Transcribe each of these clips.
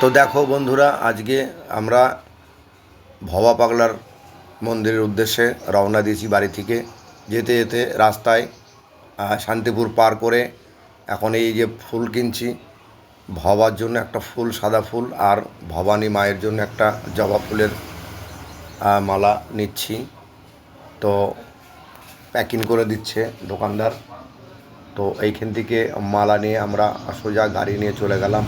তো দেখো বন্ধুরা, আজকে আমরা ভবা পাগলার মন্দিরের উদ্দেশ্যে রওনা দিয়েছি বাড়ি থেকে। যেতে যেতে রাস্তায় শান্তিপুর পার করে এখন এই যে ফুল কিনছি, ভবার জন্য একটা ফুল, সাদা ফুল, আর ভবানী মায়ের জন্য একটা জবা ফুলের মালা নিচ্ছি। তো প্যাকিং করে দিচ্ছে দোকানদার। তো এইখান থেকে মালা নিয়ে আমরা সোজা গাড়ি নিয়ে চলে গেলাম।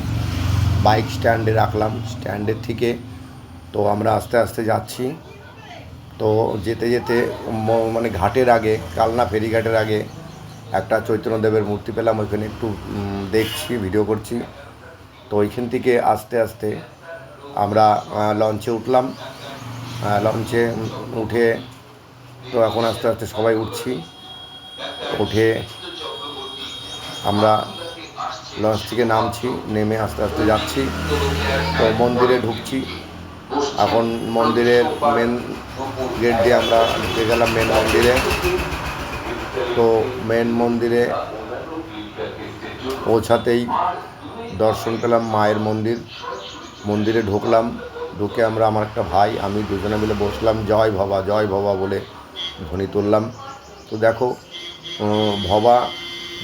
বাইক স্ট্যান্ডে রাখলাম। স্ট্যান্ডের থেকে তো আমরা আস্তে আস্তে যাচ্ছি। তো যেতে যেতে মানে ঘাটের আগে, কালনা ফেরিঘাটের আগে একটা চৈতন্যদেবের মূর্তি পেলাম। ওইখানে একটু দেখছি ভিডিও করছি। তো ওইখান থেকে আস্তে আস্তে আমরা লঞ্চে উঠলাম। লঞ্চে উঠে তো এখন আস্তে আস্তে সবাই উঠছি। উঠে আমরা লঞ্চ থেকে নামছি, নেমে আস্তে আস্তে যাচ্ছি। তো মন্দিরে ঢুকছি। এখন মন্দিরের মেন গেট দিয়ে আমরা ঢুকে গেলাম মেন মন্দিরে। তো মেন মন্দিরে পৌঁছাতেই দর্শন পেলাম মায়ের মন্দির। মন্দিরে ঢুকলাম, ঢুকে আমরা আমার একটা ভাই, আমি দুজনে মিলে বসলাম, জয় ভবা জয় ভবা বলে ধ্বনি তুললাম। তো দেখো ভবা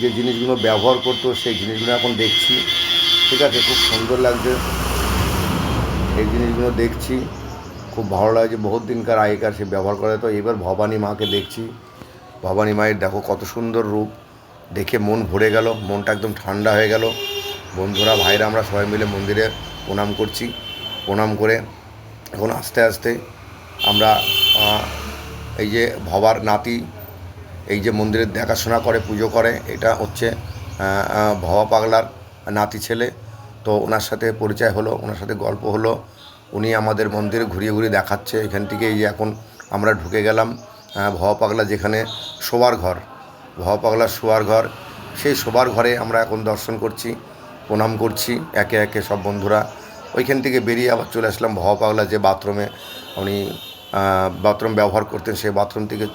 যে জিনিসগুলো ব্যবহার করতো, সেই জিনিসগুলো এখন দেখছি। ঠিক আছে, খুব সুন্দর লাগছে। এই জিনিসগুলো দেখছি। খুব ভালো লাগছে, বহুত দিনকার আগেকার সে ব্যবহার করে। তো এবার ভবানী মাকে দেখছি। ভবানী মায়ের দেখো কত সুন্দর রূপ। দেখে মন ভরে গেল, মনটা একদম ঠান্ডা হয়ে গেল। বন্ধুরা, ভাইরা, আমরা সবাই মিলে মন্দিরে প্রণাম করছি। প্রণাম করে এখন আস্তে আস্তে আমরা এই যে ভবার নাতি এই যে মন্দিরের দেখাশোনা করে, পুজো করে, এটা হচ্ছে ভবা পাগলার নাতি ছেলে। তো ওনার সাথে পরিচয় হলো, ওনার সাথে গল্প হলো। উনি আমাদের মন্দিরে ঘুরিয়ে ঘুরিয়ে দেখাচ্ছে। এখান থেকে এই এখন আমরা ঢুকে গেলাম ভবা পাগলা যেখানে শোবার ঘর। ভবা পাগলার শোয়ার ঘর, সেই শোবার ঘরে আমরা এখন দর্শন করছি, প্রণাম করছি, একে একে সব বন্ধুরা। ওইখান থেকে বেরিয়ে আবার চলে আসলাম ভবা পাগলা যে বাথরুমে উনি বাথরুম ব্যবহার করতেন, সেই বাথরুম থেকে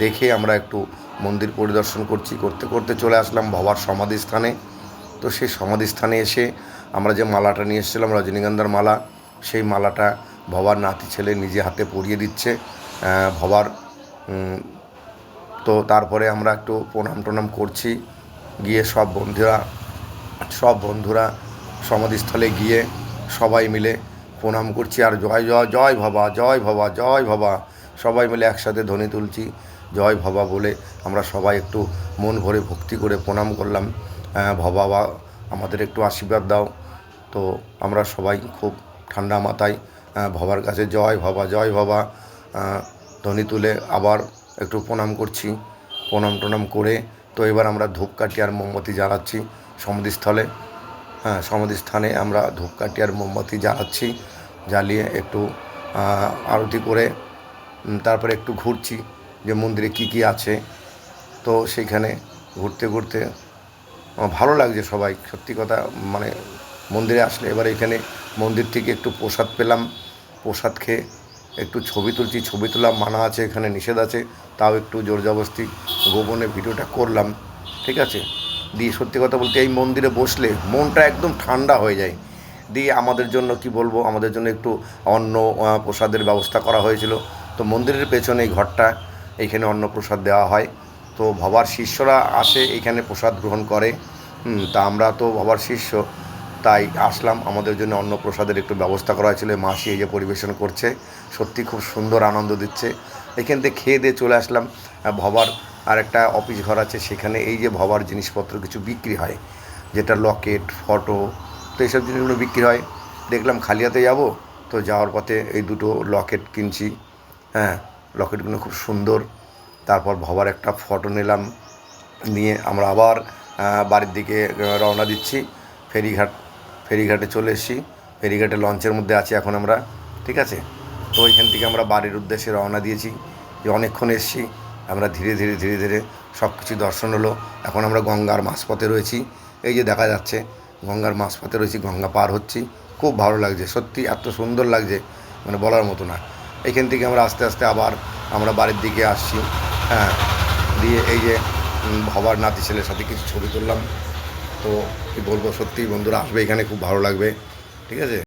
দেখে আমরা একটু মন্দির পরিদর্শন করছি, করতে করতে চলে আসলাম ভবার সমাধিস্থানে। তো সেই সমাধিস্থানে এসে আমরা যে মালাটা নিয়ে এসেছিলাম, রজনীগন্ধার মালা, সেই মালাটা ভবার নাতি ছেলে নিজে হাতে পরিয়ে দিচ্ছে। ভবার তো তারপরে আমরা একটু প্রণাম টনাম করছি। গিয়ে সব বন্ধুরা সব বন্ধুরা সমাধিস্থলে গিয়ে সবাই মিলে প্রণাম করছি। আর জয় জয় জয় ভবা জয় ভবা জয় ভবা, সবাই মিলে একসাথে ধ্বনি তুলছি। জয় ভবা বলে আমরা সবাই একটু মন ভরে ভক্তি করে প্রণাম করলাম। ভবা বা আমাদের একটু আশীর্বাদ দাও। তো আমরা সবাই খুব ঠান্ডা মাথায় ভবার কাছে জয় ভবা জয় ভবা ধ্বনি তুলে আবার একটু প্রণাম করছি। প্রণাম টনাম করে তো এবার আমরা ধূপ ধূপকাঠি আর মোমবাতি জ্বালাচ্ছি সমাধিস্থলে। হ্যাঁ সমাধিস্থানে আমরা ধূপকাঠি আর মোমবাতি জ্বালাচ্ছি, জ্বালিয়ে একটু আরতি করে তারপরে একটু ঘুরছি। যে মন্দিরে কি কি আছে। তো সেইখানে ঘুরতে ঘুরতে ভালো লাগছে সবাই। সত্যি কথা মানে মন্দিরে আসলে এবার এখানে মন্দির থেকে একটু প্রসাদ পেলাম। প্রসাদ খেয়ে একটু ছবি তুলছি। ছবি তোলা মানা আছে, এখানে নিষেধ আছে। তাও একটু জোর জবস্তি গোপনে ভিডিওটা করলাম। ঠিক আছে? দিয়ে সত্যি কথা বলতে এই মন্দিরে বসলে মনটা একদম ঠান্ডা হয়ে যায়। দিয়ে আমাদের জন্য কি বলব, আমাদের জন্য একটু অন্ন প্রসাদের ব্যবস্থা করা হয়েছিল। তো মন্দিরের পেছনে এই ঘরটা এইখানে অন্ন প্রসাদ দেওয়া হয়। তো ভবার শিষ্যরা আসে, এখানে প্রসাদ গ্রহণ করে। তা আমরা তো ভবার শিষ্য, তাই আসলাম। আমাদের জন্য অন্ন প্রসাদের একটু ব্যবস্থা করা হয়েছিল। মাসি এই যে পরিবেশন করছে, সত্যি খুব সুন্দর আনন্দ দিচ্ছে। এখান থেকে খেয়ে দিয়ে চলে আসলাম। ভবার আর একটা অফিস ঘর আছে, সেখানে এই যে ভবার জিনিসপত্র কিছু বিক্রি হয়, যেটা লকেট, ফটো, তো এইসব জিনিসগুলো বিক্রি হয়। দেখলাম খালি হাতে যাব, তো যাওয়ার পথে এই দুটো লকেট কিনছি। হ্যাঁ লকেটগুলো খুব সুন্দর। তারপর ভবার একটা ফটো নিলাম, নিয়ে আমরা আবার বাড়ির দিকে রওনা দিচ্ছি। ফেরিঘাট, ফেরিঘাটে চলে এসেছি। ফেরিঘাটে লঞ্চের মধ্যে আছি এখন আমরা, ঠিক আছে? তো ওইখান থেকে আমরা বাড়ির উদ্দেশ্যে রওনা দিয়েছি। যে অনেকক্ষণ এসেছি, আমরা ধীরে ধীরে ধীরে ধীরে সব কিছু দর্শন হলো। এখন আমরা গঙ্গার মাঝপথে রয়েছি। এই যে দেখা যাচ্ছে, গঙ্গার মাঝপথে রয়েছি, গঙ্গা পার হচ্ছি। খুব ভালো লাগছে, সত্যি এত সুন্দর লাগছে মানে বলার মতো না। এখান থেকে আমরা আস্তে আস্তে আবার আমরা বাড়ির দিকে আসছি। হ্যাঁ দিয়ে এই যে ভাবার নাতি ছেলের সাথে কিছু ছবি তুললাম। তো কি বলব সত্যি বন্ধুরা, আসবে এখানে, খুব ভালো লাগবে। ঠিক আছে?